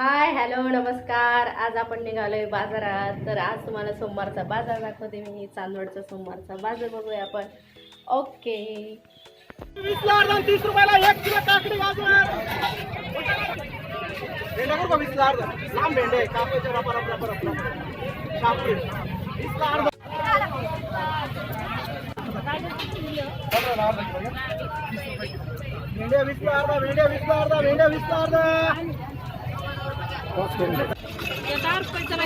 Hi hello नमस्कार. आज आपण निघालोय बाजारात. तर आज तुम्हाला सोमवारचा बाजार दाखवते मी. चांदवडचा सोमवारचा बाजार बघूया आपण. ओके तीस रुपयाला एक किलो काकडी गाजर भेंड्या का वीसला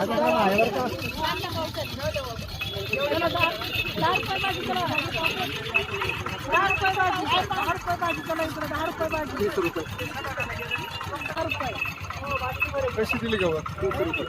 अर्धा लांब भेंडे कापायचे रपा रप रपा रप कशी दिली गवत रुपये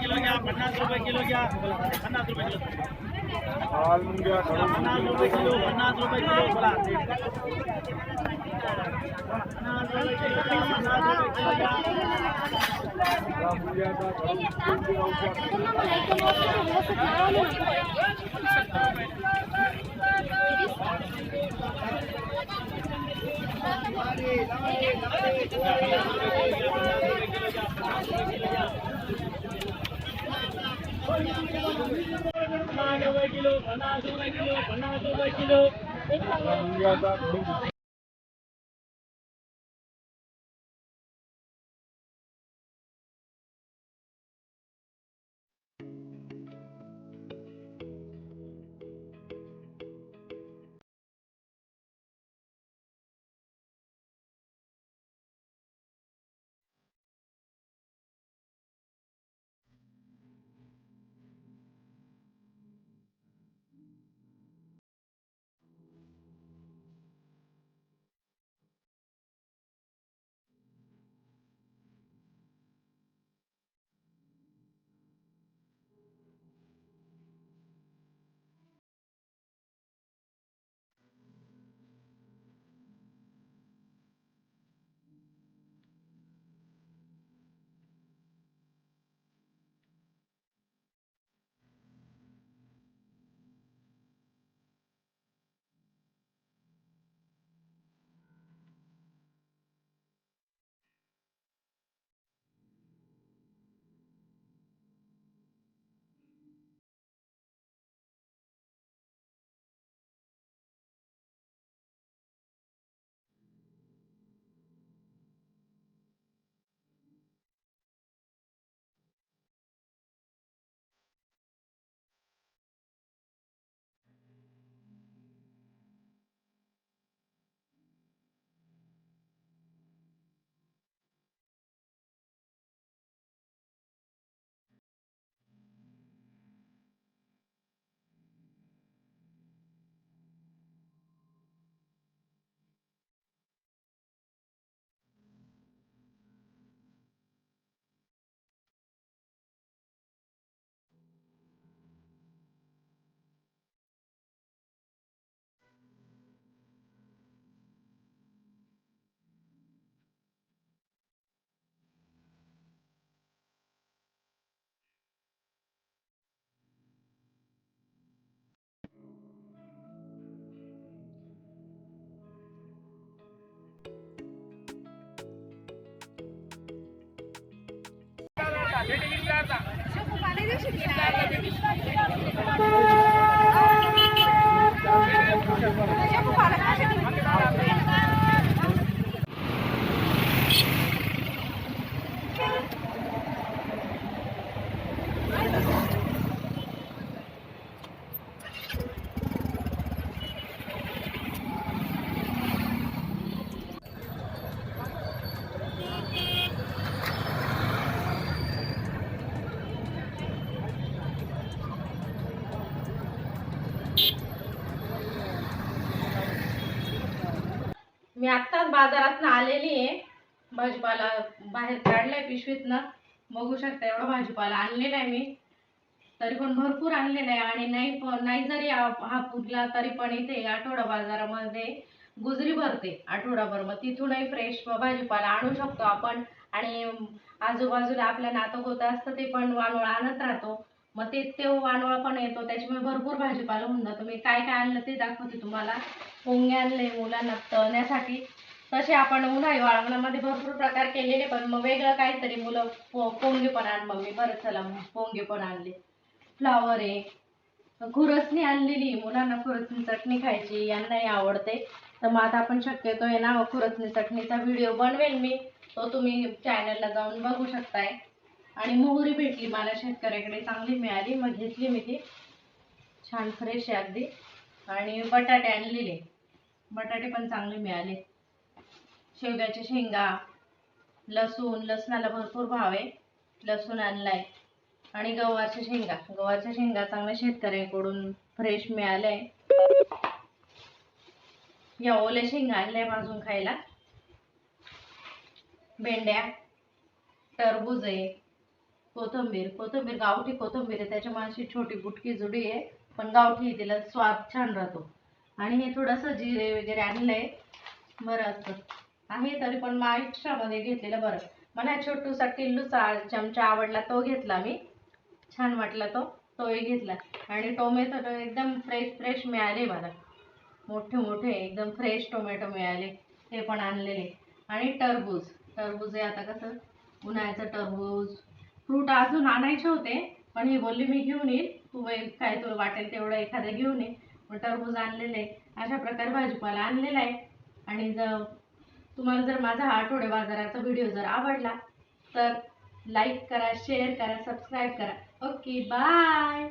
किलो बोला पन्नास रुपये किलो घ्या, पन्नास रुपये किलो घ्या. पन्नास रुपये किलो पन्नास रुपये किलो पन्नास रुपये किलो मी बाजारात आलेली आहे. भाजीपाला बाहेर काढलाय पिशवीतनं. बघू शकता एवढा भाजीपाला आणलेला आहे मी. तरी पण भरपूर आणलेला आहे आणि नाही पण नाही जरी हा हा तरी पण इथे आठवडा बाजारामध्ये गुजरी भरते आठवडाभर. मग तिथूनही फ्रेश भाजीपाला आणू शकतो आपण. आणि आजूबाजूला आपल्या नातं गोत असतं ते पण वानवळ आणत राहतो. मग ते ते वानवळ पण येतो त्याच्यामुळे भरपूर भाजीपाला होऊन जातो. मी काय काय आणलं ते दाखवते तुम्हाला. पोंगे आणले मुलांना तळण्यासाठी. तसे आपण उन्हाळी वाळवणामध्ये भरपूर प्रकार केलेले पण मग वेगळं काहीतरी मुलं पो पोंगे पण आण मम्मी. बरं चला पोंगे पण आणले. फ्लावर आहे. खुरसणी आणलेली मुलांना खुरसणी चटणी खायची यांनाही आवडते. तर मग आता आपण शक्यतो आहे ना खुरसणी चटणीचा व्हिडिओ बनवेल मी. तो तुम्ही चॅनलला जाऊन बघू शकताय. आणि मोहरी भेटली मला शेतकऱ्याकडे. चांगली मिळाली. मग घेतली मी ती. छान फ्रेश आहे अगदी. आणि बटाटे आणलेले. बटाटे पण चांगले मिळाले. शेवग्याच्या शेंगा लसूण लसणाला भरपूर भाव आहे. लसूण आणलाय. आणि गव्हाच्या शेंगा. गव्हाच्या शेंगा चांगल्या शेतकऱ्यांकडून फ्रेश मिळाल्या. या ओल्या शेंगा आणल्या भाजून खायला. भेंड्या टरबूज आहे. कोथंबीर. कोथिंबीर गावठी कोथिंबीर आहे. त्याच्यामुळे अशी छोटी बुटकी जुडी आहे. पण गावठी तिला स्वाद छान राहतो. आणि हे थोडंसं जिरे वगैरे आणलंय. बरं असतं. आहे तरी पण मा घेतलेलं बरं. मला छोटूसा टिल्लूचा चमचा आवडला तो घेतला मी. छान वाटला तो तोही घेतला. आणि टोमॅटो तर एकदम फ्रेश फ्रेश मिळाले मला. मोठे मोठे एकदम फ्रेश टोमॅटो मिळाले. ते पण आणलेले. आणि टरबूज टरबूज आहे आता कसं उन्हाळ्याचं टरबूज. फ्रूट अजून आणायचे होते पण ही बोलली मी घेऊन येईल. तू काय तुला वाटेल तेवढं एखादं घेऊन ये. पण टरबूज आणलेलं. आहे अशा प्रकारे भाजीपाला आणलेला आहे. आणि जर तुम्हाला जर माझा हा आठवडे बाजाराचा व्हिडिओ जर आवडला तर लाईक करा शेअर करा सबस्क्राईब करा. Okay bye